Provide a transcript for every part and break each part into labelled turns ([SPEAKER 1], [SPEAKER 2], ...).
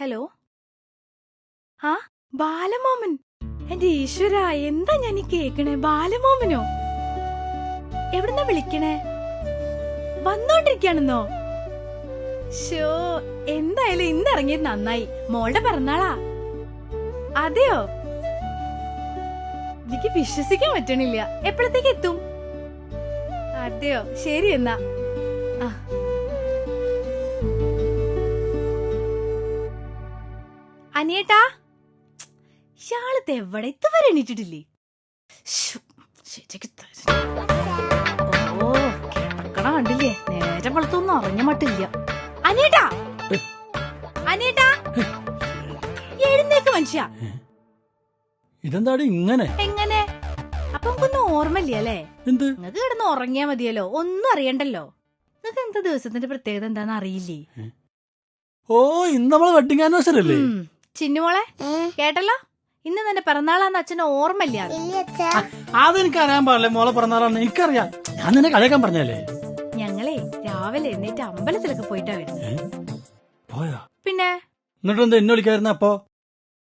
[SPEAKER 1] Hello? ആ ബാലമോമൻ. എന്റെ ഈശ്വര എന്താ ഞാൻ ഈ കേക്കണേ? ബാലമോമനോ? എവിടുന്നാ വിളിക്കണേ? വന്നോണ്ടിരിക്കാണെന്നോ? ഷോ എന്തായാലും ഇന്ന് ഇറങ്ങിയത് നന്നായി. മോളുടെ പിറന്നാളാ. അതെയോ? എനിക്ക് വിശ്വസിക്കാൻ പറ്റണില്ല. എപ്പോഴത്തേക്ക് എത്തും? അതെയോ ശരി എന്നാ. ആ. അനിയേട്ടാ ഇയാളത്തെ എവിടെ ഇതുവരെ എണീറ്റിട്ടില്ലേ? ഓ കിടക്കണ കണ്ടില്ലേ? നേരെ വെളുത്തൊന്നും അറിഞ്ഞ മട്ടില്ല. അനിയേട്ടാ അനിയേട്ടാ എഴുന്നേക്ക് മനുഷ്യ.
[SPEAKER 2] ഇതെന്താടി ഇങ്ങനെ?
[SPEAKER 1] എങ്ങനെ? അപ്പൊ നമുക്കൊന്നും ഓർമ്മയില്ല അല്ലേ?
[SPEAKER 2] എന്ത്?
[SPEAKER 1] നിങ്ങക്ക് കിടന്ന് ഉറങ്ങിയാ മതിയല്ലോ ഒന്നും അറിയണ്ടല്ലോ. നിങ്ങക്ക് എന്താ ദിവസത്തിന്റെ പ്രത്യേകത എന്താന്ന് അറിയില്ലേ?
[SPEAKER 2] ഓ ഇന്ന് നമ്മളെ വെഡിങ് ആനിവേഴ്സറി അല്ലേ.
[SPEAKER 1] ചിന്നുമോളെ കേട്ടല്ലോ? ഇന്ന് നിന്റെ പിറന്നാളാന്ന് അച്ഛന് ഓർമ്മയില്ല.
[SPEAKER 2] അതെനിക്ക് അറിയാൻ പാടില്ല. മോളെ പിറന്നാളാന്ന് എനിക്കറിയാം. ഞാൻ നിന്നെ കളിയാക്കാൻ പറഞ്ഞല്ലേ
[SPEAKER 1] ഞങ്ങളെ രാവിലെ എഴുന്നേറ്റ് അമ്പലത്തിലൊക്കെ പോയിട്ടാ വരുന്നത്
[SPEAKER 2] പോയാ?
[SPEAKER 1] പിന്നെ?
[SPEAKER 2] എന്നിട്ട് എന്താ എന്നെ വിളിക്കായിരുന്ന അപ്പോ?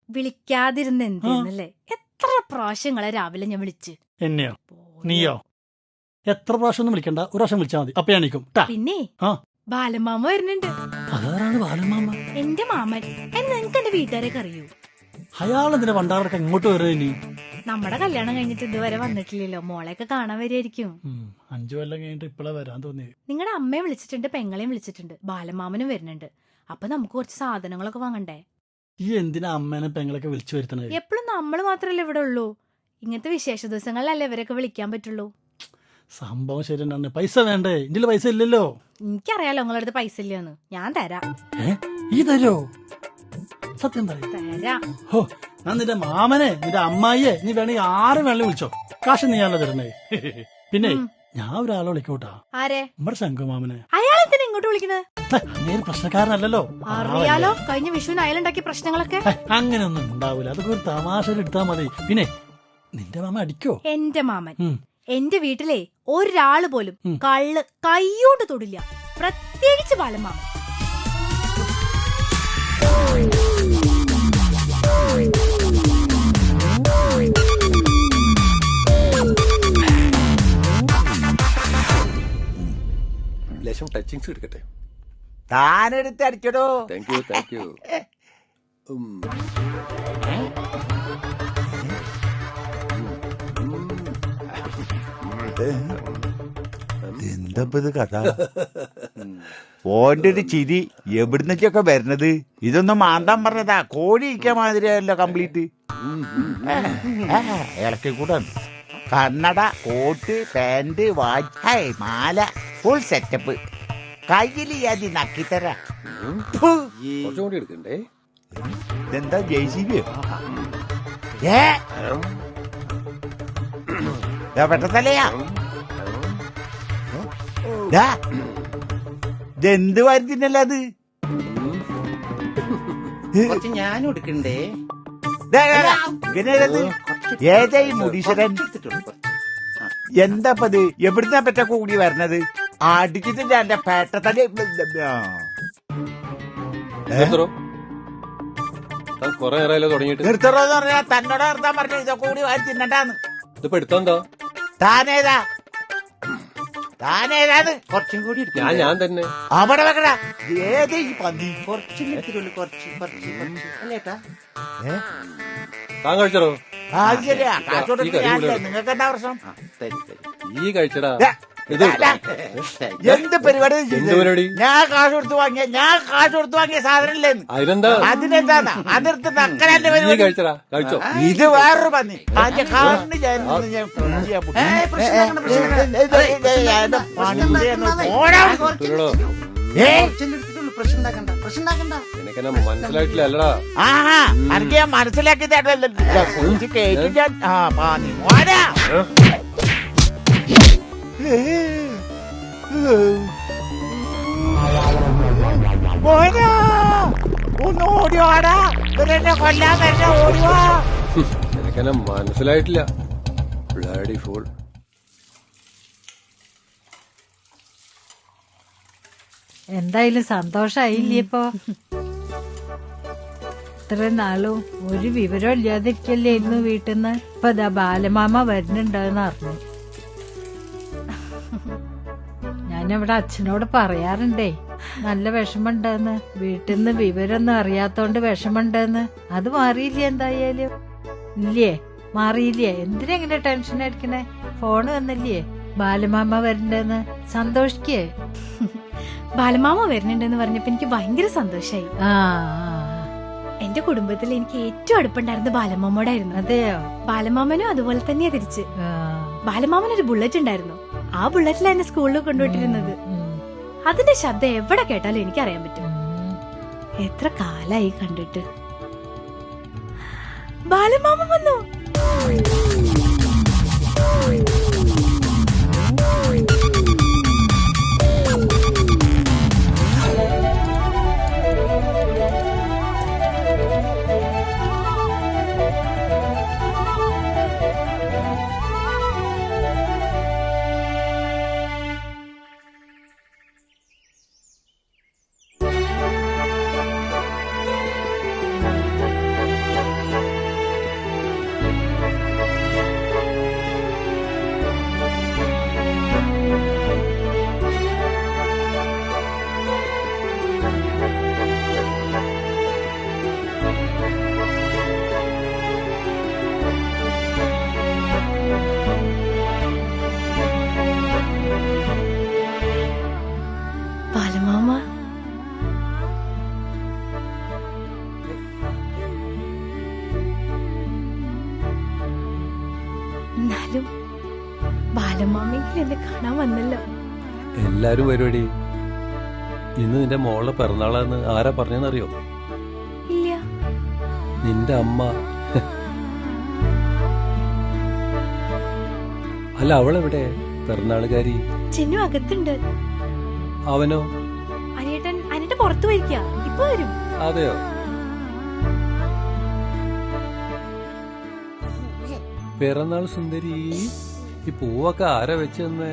[SPEAKER 1] വിളിക്കാതിരുന്ന എന്തെന്നല്ലേ എത്ര പ്രാവശ്യങ്ങളെ രാവിലെ ഞാൻ വിളിച്ച്?
[SPEAKER 2] എന്നെയോ? നീയോ? എത്ര പ്രാവശ്യം ഒന്നും വിളിക്കണ്ട. ഒരു പ്രാവശ്യം വിളിച്ചാൽ മതി. അപ്പൊ ഞാൻ നിൽക്കും ട്ടാ.
[SPEAKER 1] പിന്നെ?
[SPEAKER 2] ആ.
[SPEAKER 1] ബാലമാമ വരുന്നുണ്ട്.
[SPEAKER 2] അതാരാണ് ബാലമാമ?
[SPEAKER 1] എന്റെ മാമൻ. എന്ന് നിനക്ക് എന്റെ വീട്ടുകാരൊക്കെ അറിയൂ?
[SPEAKER 2] അയാൾ എന്തിനാ പണ്ടാറൊക്കെ ഇങ്ങോട്ട് വരുന്നു
[SPEAKER 1] നമ്മടെ കല്യാണം കഴിഞ്ഞിട്ട് ഇതുവരെ വന്നിട്ടില്ലല്ലോ. മോളെയൊക്കെ കാണാൻ
[SPEAKER 2] വരെയായിരിക്കും. അഞ്ചു കൊല്ലം കഴിഞ്ഞിട്ട് ഇപ്പളെ വരാൻ തോന്നി
[SPEAKER 1] നിങ്ങളുടെ അമ്മയെ വിളിച്ചിട്ടുണ്ട് പെങ്ങളെയും വിളിച്ചിട്ടുണ്ട്. ബാലമാമനും വരുന്നുണ്ട്. അപ്പൊ നമുക്ക് കുറച്ച് സാധനങ്ങളൊക്കെ വാങ്ങണ്ടേ?
[SPEAKER 2] ഈ എന്തിനാ അമ്മേനെ പെങ്ങളൊക്കെ വിളിച്ചു വരുത്തണത്
[SPEAKER 1] എപ്പോഴും നമ്മൾ മാത്രല്ലേ ഇവിടെ ഉള്ളൂ. ഇങ്ങനത്തെ വിശേഷ ദിവസങ്ങളിലല്ലേ ഇവരൊക്കെ വിളിക്കാൻ പറ്റുള്ളൂ.
[SPEAKER 2] സംഭവം ശരി പൈസ വേണ്ടേ? ഇതിൽ പൈസ ഇല്ലല്ലോ.
[SPEAKER 1] എനിക്കറിയാലോ നിങ്ങളടുത്ത് പൈസ ഇല്ലെന്ന് ഞാൻ തരാം.
[SPEAKER 2] ഈ തരോ? സത്യം പറയാം.
[SPEAKER 1] തരാം.
[SPEAKER 2] ഹോ ഞാൻ നിന്റെ മാമനെ നിന്റെ അമ്മായിയെ നീ വേണമെങ്കിൽ ആറ് വേണമെങ്കിൽ വിളിച്ചോ. കാശ് നീ അല്ല തരണേ. പിന്നെ. ഞാൻ ഒരാളെ വിളിക്കോട്ടാ.
[SPEAKER 1] ആരെ?
[SPEAKER 2] നമ്മുടെ ശംഖു മാമനെ.
[SPEAKER 1] അയാളെന്തിനാ ഇങ്ങോട്ട്
[SPEAKER 2] അങ്ങേര് പ്രശ്നക്കാരനല്ലല്ലോ.
[SPEAKER 1] അറിയാലോ കഴിഞ്ഞ വിഷുവിന് അയലുണ്ടാക്കിയ പ്രശ്നങ്ങളൊക്കെ?
[SPEAKER 2] അങ്ങനെയൊന്നും ഉണ്ടാവൂല. അതൊക്കെ ഒരു തമാശ എടുത്താ മതി. പിന്നെ നിന്റെ മാമ അടിക്കോ?
[SPEAKER 1] എന്റെ മാമൻ. എന്റെ വീട്ടിലെ ഒരാൾ പോലും. കള്ള് കൈയോണ്ട് തൊടില്ല പ്രത്യേകിച്ച് ബാലമാമൻ
[SPEAKER 3] ലേശം ടച്ചിങ്സ് എടുക്കട്ടെ
[SPEAKER 4] താനെടുത്ത് അടിച്ചടോ
[SPEAKER 3] താങ്ക് യു താങ്ക് യു
[SPEAKER 4] എന്താ ഇത് കഥ? ഓന്റെ ഒരു ചിരി. എവിടുന്നൊക്കെ വരണത് ഇതൊന്നും മാന്താൻ പറഞ്ഞതാ. കോഴി ഇരിക്കാൻ മാതിരിയല്ലോ കംപ്ലീറ്റ്. ഇളക്കി കൂടെ കണ്ണട കോട്ട് പാന്റ് വാച്ച്. മാല. ഫുൾ സെറ്റപ്പ് കയ്യിൽ യാതി നക്കിത്തര.
[SPEAKER 3] എടുക്കണ്ടേ?
[SPEAKER 4] ഇതെന്താ ജെ സി ബിയോ ഏ? പെട്ടതല്ലയാ ഇതെന്ത് വരുത്തിനല്ല അത്?
[SPEAKER 5] കുറച്ച് ഞാനും എടുക്കണ്ടേ?
[SPEAKER 4] മുടീശ്വരൻ? എന്താ ഇത്? എവിടുന്നാ പറ്റ കൂടി വരണത്? അടിച്ചിട്ട് എന്റെ പേട്ടത്തടി. നിർത്തറോന്ന് പറഞ്ഞാ തന്നോട് നിർത്താൻ പറഞ്ഞു ഇതൊക്കെ കൂടി വാരി തിന്നണ്ടാന്ന്.
[SPEAKER 3] ഇതിപ്പോ എടുത്താന്താ
[SPEAKER 4] താനേതാ? താനേതാന്ന്
[SPEAKER 5] കുറച്ചും കൂടി
[SPEAKER 3] ഞാൻ ഞാൻ തന്നെ.
[SPEAKER 4] അവിടെ വെക്കടാ. ഏത് ഈ പന്നി?
[SPEAKER 5] കുറച്ച് എടുത്തിട്ടുള്ളൂ കുറച്ച് കുറച്ച് കുറച്ച്. അല്ലേട്ടാ
[SPEAKER 4] ഏ?
[SPEAKER 3] താൻ കഴിച്ചോ?
[SPEAKER 4] ആ, ശരിയാ. നിങ്ങൾക്ക് എന്താ പ്രശ്നം?
[SPEAKER 3] ഈ കഴിച്ചടാ.
[SPEAKER 4] എന്ത് പരിപാടി? ഞാൻ കാശ് കൊടുത്ത് വാങ്ങിയ ഞാൻ കാശ് കൊടുത്ത് വാങ്ങിയ സാധനം ഇല്ലെന്ന്
[SPEAKER 3] അതിനെന്താ?
[SPEAKER 4] അതിനെന്താ അതിർത്ത് നക്കലന്റെ
[SPEAKER 3] നീ
[SPEAKER 4] പരിപാടി.
[SPEAKER 3] കഴിച്ചടാ കഴിച്ചോ.
[SPEAKER 4] ഇത് വേറൊരു പന്നി. അതിന്റെ കാറിന് ഞാൻ ഇന്ന് ഞാൻ ചെയ്യാൻ പോകും.
[SPEAKER 5] ഏയ്, പ്രശ്നം ഉണ്ടാക്കണ്ട, പ്രശ്നം ഉണ്ടാക്കണ്ട.
[SPEAKER 4] ഏയ്, ഏയ്, ഏയ്, ഏയ്, ഏയ്, പന്നി എന്ന് പോടാ.
[SPEAKER 3] തുരടോ
[SPEAKER 4] ഏയ്,
[SPEAKER 5] കുറച്ചല്ലേ എടുത്തിട്ടുള്ളൂ പ്രശ്നം ഉണ്ടാക്കണ്ട പ്രശ്നം ഉണ്ടാക്കണ്ട.
[SPEAKER 3] നിനക്കെന്നെ മനസ്സിലായിട്ടില്ല അല്ലടാ.
[SPEAKER 4] ആഹാ എനിക്ക് ഞാൻ മനസ്സിലാക്കി തരല്ലോ കേട്ടു ഞാൻ ആ പാനി മോനാ ഒന്ന് ഓടിവാടാ. ഇവരെന്നെ കൊല്ലാൻ തന്നെ ഓടിവാ.
[SPEAKER 3] നിനക്കെന്നെ മനസ്സിലായിട്ടില്ല. Bloody fool.
[SPEAKER 6] എന്തായാലും സന്തോഷായില്ലേ ഇപ്പൊ ഇത്രയും നാളും ഒരു വിവരം ഇല്ലാതിരിക്കല്ലേ ഇന്ന് വീട്ടിൽ നിന്ന് ഇപ്പൊ ബാലമാമ വരുന്നുണ്ടെന്ന് അറിഞ്ഞു. ഞാനവിടെ അച്ഛനോട് പറയാറുണ്ടേ നല്ല വിഷമുണ്ടെന്ന് വീട്ടിൽ നിന്ന് വിവരമൊന്നും അറിയാത്തോണ്ട് വിഷമുണ്ടെന്ന് അത് മാറിയില്ല എന്തായാലും? ഇല്ലേ? മാറിയില്ലേ? എന്തിനെങ്ങനെ ടെൻഷൻ അടിക്കണേ? ഫോണ് വന്നില്ലേ? ബാലമാമ വരണ്ടെന്ന് സന്തോഷിക്കേ?
[SPEAKER 1] ബാലമാമ വരുന്നുണ്ടെന്ന് പറഞ്ഞപ്പോ എനിക്ക് ഭയങ്കര സന്തോഷായി. എന്റെ കുടുംബത്തിൽ എനിക്ക് ഏറ്റവും അടുപ്പുണ്ടായിരുന്നത് ബാലമാമോടായിരുന്നു
[SPEAKER 6] അതെയോ?
[SPEAKER 1] ബാലമാമനും അതുപോലെ തന്നെയാ തിരിച്ച്.
[SPEAKER 6] ബാലമാമനൊരു
[SPEAKER 1] ബാലമാമൻ ഒരു ബുള്ളറ്റ് ഉണ്ടായിരുന്നു. ആ ബുള്ളറ്റിൽ എന്നെ സ്കൂളിൽ
[SPEAKER 6] കൊണ്ടുപോയിട്ടിരുന്നത്
[SPEAKER 1] അതിന്റെ ശബ്ദം എവിടെ കേട്ടാലും എനിക്ക് അറിയാൻ പറ്റും. എത്ര കാലായി കണ്ടിട്ട്. ബാലമാമ വന്നു?
[SPEAKER 3] വരുവടി? ഇന്ന് നിന്റെ മോളെ പിറന്നാളാന്ന് ആരാ പറഞ്ഞെന്നറിയോ
[SPEAKER 1] ഇല്ല.
[SPEAKER 3] നിന്റെ അമ്മ. അല്ല അവളെവിടെ? പിറന്നാളുകാരി.
[SPEAKER 1] ചിന്നു അകത്തുണ്ട്.
[SPEAKER 3] അവനോ?
[SPEAKER 1] അനിയേട്ടൻ അനിയേട്ടൻ പുറത്തു പോയിരിക്ക. ഇപ്പൊ വരും.
[SPEAKER 3] അതെയോ? പിറന്നാൾ സുന്ദരി ഈ പൂവൊക്കെ ആരാ വെച്ചെന്ന്?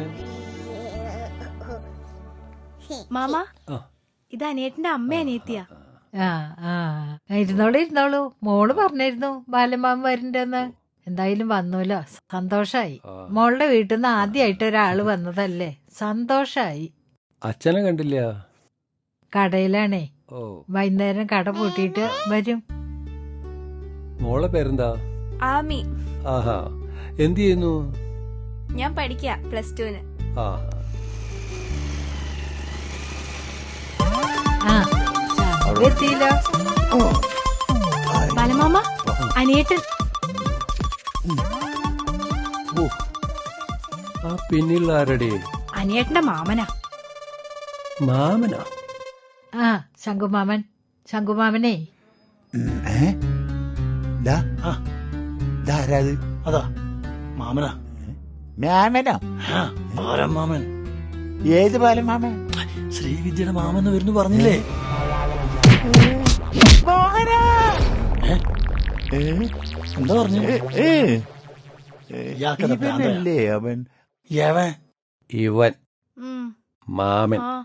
[SPEAKER 1] മാമ. ഇത് അനിയേട്ടന്റെ അമ്മ അനിയത്തിയാ.
[SPEAKER 6] ആ ആ. ഇരുന്നോളൂ ഇരുന്നോളൂ. മോൾ പറഞ്ഞിരുന്നു ബാലമാമ വരണ്ടെന്ന് എന്തായാലും വന്നൂലോ. സന്തോഷായി. മോളുടെ വീട്ടിൽ നിന്ന് ആദ്യമായിട്ട് ഒരാൾ വന്നതല്ലേ. സന്തോഷായി.
[SPEAKER 3] അച്ഛനെ കണ്ടില്ല?
[SPEAKER 6] കടയിലാണേ.
[SPEAKER 3] ഓ.
[SPEAKER 6] വൈകുന്നേരം കട പൂട്ടിയിട്ട് വരും.
[SPEAKER 3] മോളെ പേരെന്താ?
[SPEAKER 7] ആമി.
[SPEAKER 3] ആഹാ. എന്ത് ചെയ്യുന്നു?
[SPEAKER 7] ഞാൻ പഠിക്കാ പ്ലസ് ടുവിന്.
[SPEAKER 3] ആ
[SPEAKER 6] എത്തിയില്ലോ
[SPEAKER 1] ബാലമാമ അനിയേട്ടൻ
[SPEAKER 3] ആ ആരടി?
[SPEAKER 1] അനിയേട്ടന്റെ മാമനാ.
[SPEAKER 3] മാമനാ?
[SPEAKER 6] ആ ശംഖുമാമൻ.
[SPEAKER 4] ഇതാരാത്?
[SPEAKER 2] അതാ മാമനാ.
[SPEAKER 4] മാമനാ?
[SPEAKER 2] ആ, ബാലൻ മാമൻ
[SPEAKER 4] ഏത് ബാലമാമൻ?
[SPEAKER 2] ശ്രീവിദ്യയുടെ മാമെന്ന് വരുന്നു പറഞ്ഞില്ലേ? എന്താ പറഞ്ഞു?
[SPEAKER 4] ഇവനല്ലേ അവൻ?
[SPEAKER 2] യവൻ.
[SPEAKER 3] ഇവൻ. മാമൻ.
[SPEAKER 1] ആ.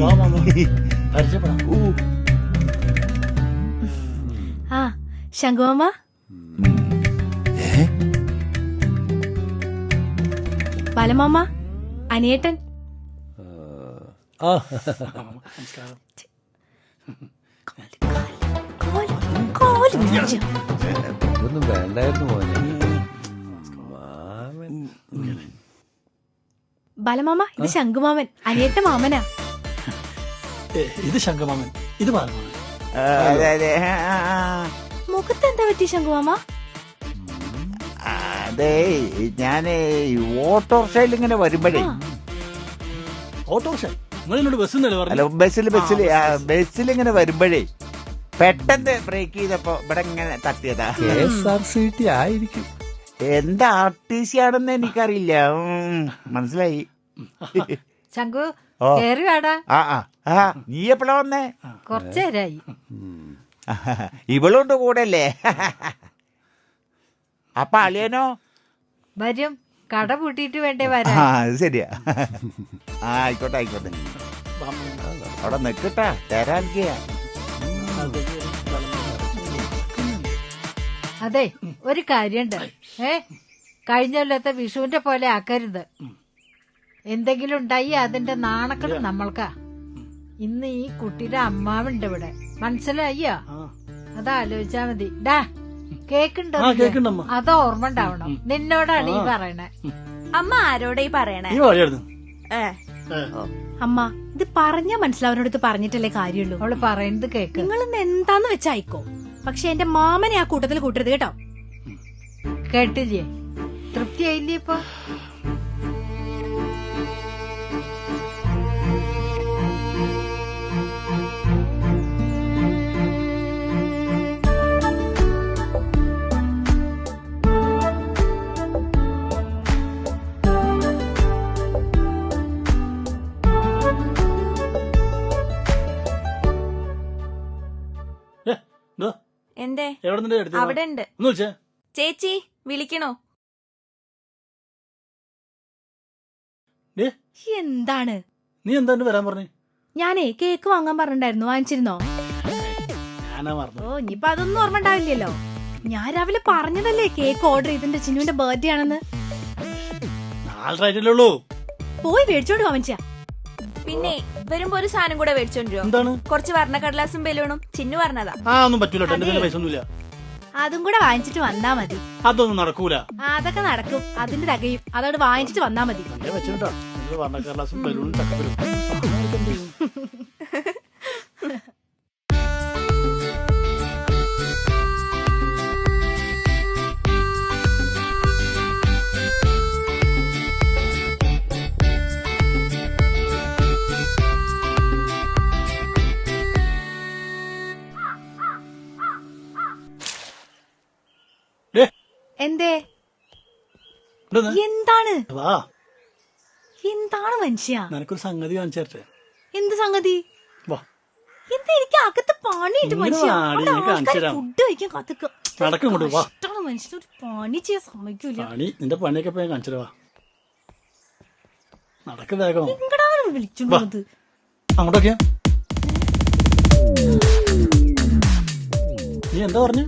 [SPEAKER 2] വാ മാമ പരിചയപ്പെടാം.
[SPEAKER 4] ഊ.
[SPEAKER 1] ആ ശംഖുമാമ?
[SPEAKER 4] ഏ?
[SPEAKER 1] ബാലമാമ? അനിയേട്ടൻ.
[SPEAKER 3] ഇതൊന്നും വേണ്ടായിരുന്നു മോനെ.
[SPEAKER 1] ബാലമാമ ഇത് ശംഖുമാമൻ. അനിയേട്ട മാമനാ.
[SPEAKER 2] ഏ, ഇത് ശംഖുമാമൻ. ഇത് ബാലമാമൻ.
[SPEAKER 1] മുഖത്ത് എന്താ പറ്റി ശംഖുമാമ?
[SPEAKER 4] അതെ ഞാൻ ഓട്ടോറിക്ഷയിൽ ഇങ്ങനെ വരുമ്പോഴേ.
[SPEAKER 2] ഓട്ടോറിക്ഷ. നിങ്ങൾ എന്നോട് ബസ് എന്നല്ലേ
[SPEAKER 4] അല്ല
[SPEAKER 2] പറഞ്ഞു
[SPEAKER 4] ബസ്സിൽ ബസ്സിൽ
[SPEAKER 2] ആ,
[SPEAKER 4] ബസ്സിൽ ഇങ്ങനെ വരുമ്പോഴേ പെട്ടെന്ന് ബ്രേക്ക് ചെയ്തപ്പോ ഇവിടെ ഇങ്ങനെ തട്ടിയതാ.
[SPEAKER 3] K S R C T ആയിരിക്കും.
[SPEAKER 4] എന്താ ആർ ടി സി ആണെന്ന് എനിക്കറിയില്ല. ഉം, മനസ്സിലായി?
[SPEAKER 6] ശങ്കു
[SPEAKER 4] ഓ.
[SPEAKER 6] കേറി വാടാ
[SPEAKER 4] ആ ആ ആ നീ എപ്പോഴാ വന്നേ?
[SPEAKER 6] കുറച്ചേരായി.
[SPEAKER 4] ഇവളുണ്ട് കൂടെ അല്ലേ? അപ്പൊ അളിയനോ?
[SPEAKER 6] വരും. കട പൂട്ടിയിട്ട് വേണ്ടേ
[SPEAKER 4] ആ അത് ശരിയാ. ആ ആയിക്കോട്ടെ ആയിക്കോട്ടെ. അവിടെ നിക്കട്ടാ തരാനിക്കുക
[SPEAKER 6] അതെ ഒരു കാര്യണ്ട്. ഏ കഴിഞ്ഞ കൊല്ലത്തെ വിഷുവിന്റെ പോലെ ആക്കരുത്. എന്തെങ്കിലും ഉണ്ടായി അതിന്റെ നാണക്കെട് നമ്മൾക്കാ. ഇന്ന് ഈ കുട്ടിയുടെ അമ്മാവുണ്ട് ഇവിടെ. മനസ്സിലായോ അതാലോചിച്ചാ മതി. ഡാ കേക്കുണ്ടോ അത് ഓർമ്മ ഉണ്ടാവണം നിന്നോടാണ് ഈ പറയണേ.
[SPEAKER 7] അമ്മ ആരോടെ ഈ പറയണേ? ഏ.
[SPEAKER 1] അമ്മ ഇത് പറഞ്ഞ മനസ്സിലാവനോടത്ത് പറഞ്ഞിട്ടല്ലേ കാര്യമുള്ളൂ.
[SPEAKER 6] അവൾ പറയുന്നത് കേക്ക്.
[SPEAKER 1] നിങ്ങൾ ഇന്ന് എന്താന്ന് വെച്ചായിക്കോ. പക്ഷെ എന്റെ മാമനെ ആ കൂട്ടത്തിൽ കൂട്ടരുത് കേട്ടോ.
[SPEAKER 6] കേട്ടില്ലേ? തൃപ്തിയായില്ലേ ഇപ്പൊ?
[SPEAKER 7] എന്തേ? അവിടെ ഉണ്ട് ചേച്ചി വിളിക്കണോ?
[SPEAKER 1] എന്താണ്?
[SPEAKER 2] നീ എന്താണ് വരാൻ പറഞ്ഞു?
[SPEAKER 1] ഞാനേ കേക്ക് വാങ്ങാൻ പറഞ്ഞിട്ടുണ്ടായിരുന്നു. വാങ്ങിച്ചിരുന്നോ? ഓ ഇനിയിപ്പൊ അതൊന്നും ഓർമ്മ ഉണ്ടാവില്ലല്ലോ ഞാൻ രാവിലെ പറഞ്ഞതല്ലേ കേക്ക് ഓർഡർ ചെയ്തിന്റെ ചിന്നുവിന്റെ ബർത്ത്ഡേ ആണെന്ന്? പോയി മേടിച്ചോണ്ട് വാങ്ങിച്ചാ
[SPEAKER 7] പിന്നെ വരുമ്പോ ഒരു സാധനം കൂടെ മേടിച്ചോണ്ടോ
[SPEAKER 2] എന്താണ്?
[SPEAKER 7] കുറച്ച് വർണക്കടലാസും ബലൂണും ചിന്നു പറഞ്ഞതാ.
[SPEAKER 2] ആ ഒന്നും പറ്റൂല എന്റെ കയ്യിൽ പൈസ ഒന്നുമില്ല
[SPEAKER 1] അതും കൂടെ വാങ്ങിച്ചിട്ട് വന്നാ മതി.
[SPEAKER 2] അതൊന്നും നടക്കൂല.
[SPEAKER 1] ആ, അതൊക്കെ നടക്കും. അതിന്റെ തകയും. അതോട് വാങ്ങിച്ചിട്ട് വന്നാ മതി.
[SPEAKER 2] ഞാൻ വെച്ചിട്ടോ പറഞ്ഞ കടലാസും ബലൂണും ചക്കപ്പരും
[SPEAKER 1] എന്തേ? എന്താണ്?
[SPEAKER 2] വാ.
[SPEAKER 1] എന്താണ് മനുഷ്യ?
[SPEAKER 2] നിനക്കൊരു സംഗതി കാണിച്ചു തരട്ടെ.
[SPEAKER 1] എന്ത് സംഗതി?
[SPEAKER 2] വാ.
[SPEAKER 1] എന്താ എനിക്ക് അകത്ത് മനുഷ്യ? ഫുഡ് കഴിക്കാൻ കത്തുക്ക.
[SPEAKER 2] വാ.
[SPEAKER 1] ഒരു പണി ചെയ്യാൻ സമ്മതിക്കൂല.
[SPEAKER 2] പണി നിന്റെ പണിയൊക്കെ പോയി കാണിച്ചു വാ. നടക്ക് വേഗം.
[SPEAKER 1] എങ്ങടാണ് വിളിച്ചോണ്ടത്
[SPEAKER 2] അങ്ങോട്ടൊക്കെ നീ എന്താ പറഞ്ഞു?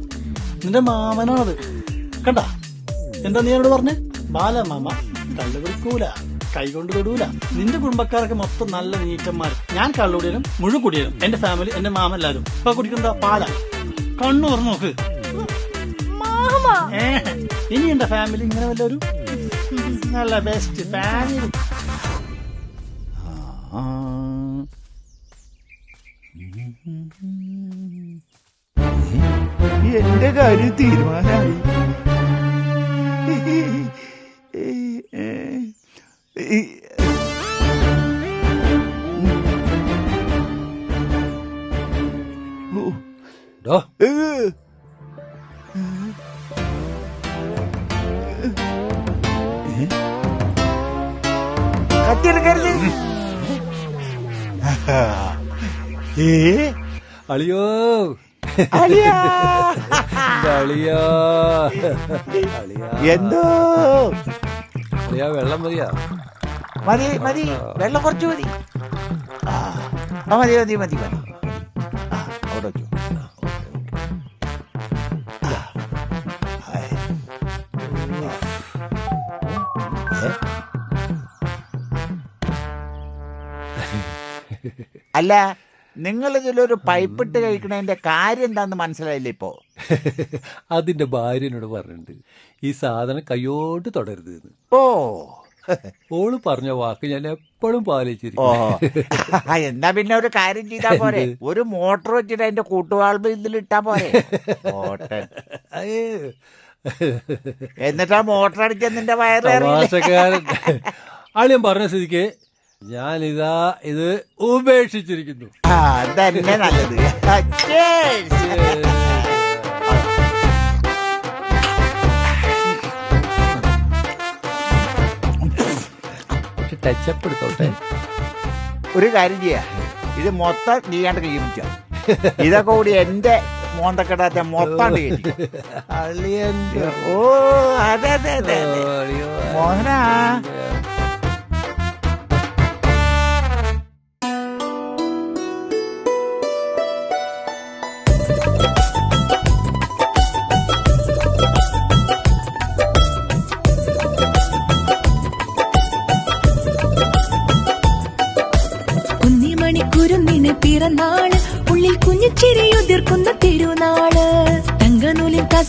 [SPEAKER 2] നിന്റെ മാമനാണത്. കണ്ട? എന്താ നീ എന്നോട് പറഞ്ഞേ? ബാലമാമ കുടിക്കൂല കൈകൊണ്ട് തൊടൂല. നിന്റെ കുടുംബക്കാരൊക്കെ മൊത്തം നല്ല നീറ്റന്മാർ ഞാൻ കള്ളുകൂടിയാലും മുഴു കുടിയനും എന്റെ ഫാമിലി എന്റെ മാമ എല്ലാരും ഇപ്പൊ കുടിക്കുന്ന പാല. കണ്ണു തുറന്നു നോക്ക്.
[SPEAKER 1] മാമ.
[SPEAKER 2] ഏ ഇനി എന്റെ ഫാമിലി ഇങ്ങനെ വല്ലൊരു നല്ല ബെസ്റ്റ് ഫാമിലി
[SPEAKER 4] ആ. എന്റെ കാര്യം തീരുമാനമായി കത്തിയെടുക്കരുത്. ഏ?
[SPEAKER 3] അളിയാ.
[SPEAKER 4] എന്തോ?
[SPEAKER 3] വെള്ളം മതിയാ?
[SPEAKER 4] മതി മതി. വെള്ളം കുറച്ച് മതി. ആ. മതി മതി മതി മതി. അവിടെ വെച്ചു. അല്ല നിങ്ങൾ ഇതിലൊരു പൈപ്പിട്ട് കഴിക്കണതിന്റെ കാര്യം എന്താന്ന് മനസ്സിലായില്ല ഇപ്പോ?
[SPEAKER 3] അതിന്റെ ഭാര്യനോട് പറഞ്ഞിട്ടുണ്ട് ഈ സാധനം കയ്യോട്ട് തുടരുത് എന്ന്.
[SPEAKER 4] ഓ.
[SPEAKER 3] ഓൾ പറഞ്ഞ വാക്ക് ഞാൻ എപ്പോഴും
[SPEAKER 4] ഓ.
[SPEAKER 3] പാലിച്ചിരിക്കും
[SPEAKER 4] എന്നാ പിന്നെ ഒരു കാര്യം ചെയ്താ പോരെ? ഒരു മോട്ടർ വെച്ചിട്ട് അതിന്റെ കൂട്ടുവാൾബ് ഇതിലിട്ടാ പോരെ. ഓട്ടൻ.
[SPEAKER 3] അയ്യേ.
[SPEAKER 4] എന്നിട്ട് ആ മോട്ടർ അടിച്ച നിന്റെ വയറേറിയില്ലേ
[SPEAKER 3] തമാശക്കാരൻ. ആളിയം പറഞ്ഞ സ്ഥിതിക്ക് ഞാനിതാ ഇത് ഉപേക്ഷിച്ചിരിക്കുന്നു.
[SPEAKER 4] അതന്നെ നല്ലത്.
[SPEAKER 3] ടച്ചപ്പ് എടുത്തോട്ടെ.
[SPEAKER 4] ഒരു കാര്യം ചെയ്യാ. ഇത് മൊത്തം നീ കണ്ട കീമിക്ക ഇതൊക്കെ കൂടി എന്റെ മോന്തക്കെടാത്ത
[SPEAKER 3] മൊത്തം
[SPEAKER 4] ഓ അതെ അതെ അതെ മോഹനാ.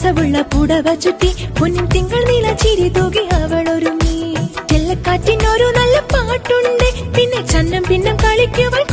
[SPEAKER 8] പച്ചവുള്ള പുടവ ചുറ്റി പൊന്നും തിങ്കൾ നീല ചിരി തൂകി അവൾ ഒരുങ്ങി ചെല്ലക്കാറ്റിനൊരു നല്ല പാട്ടുണ്ട്. പിന്നെ ചന്നം പിന്നം കളിക്കുവൾ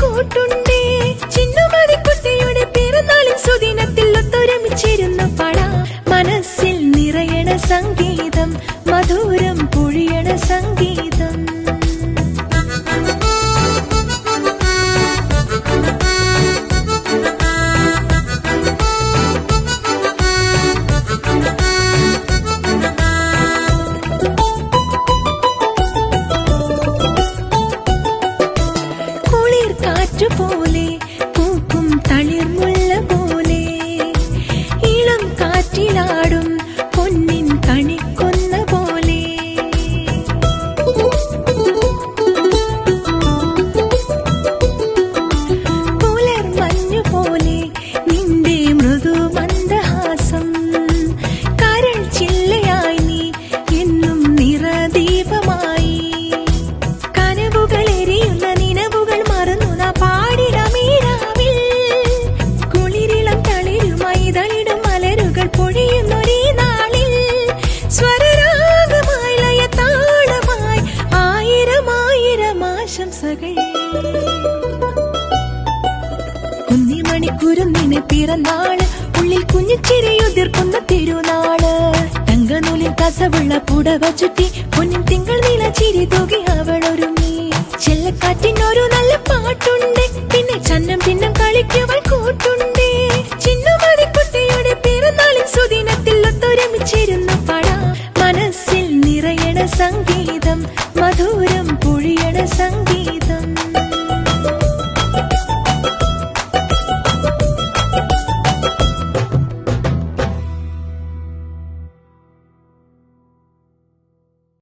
[SPEAKER 8] പുടവ ചുറ്റി പൊന്നും തിങ്കൾ നീല ചിരി തൂകി അവളൊരുങ്ങി. ചെല്ലക്കാറ്റിൻ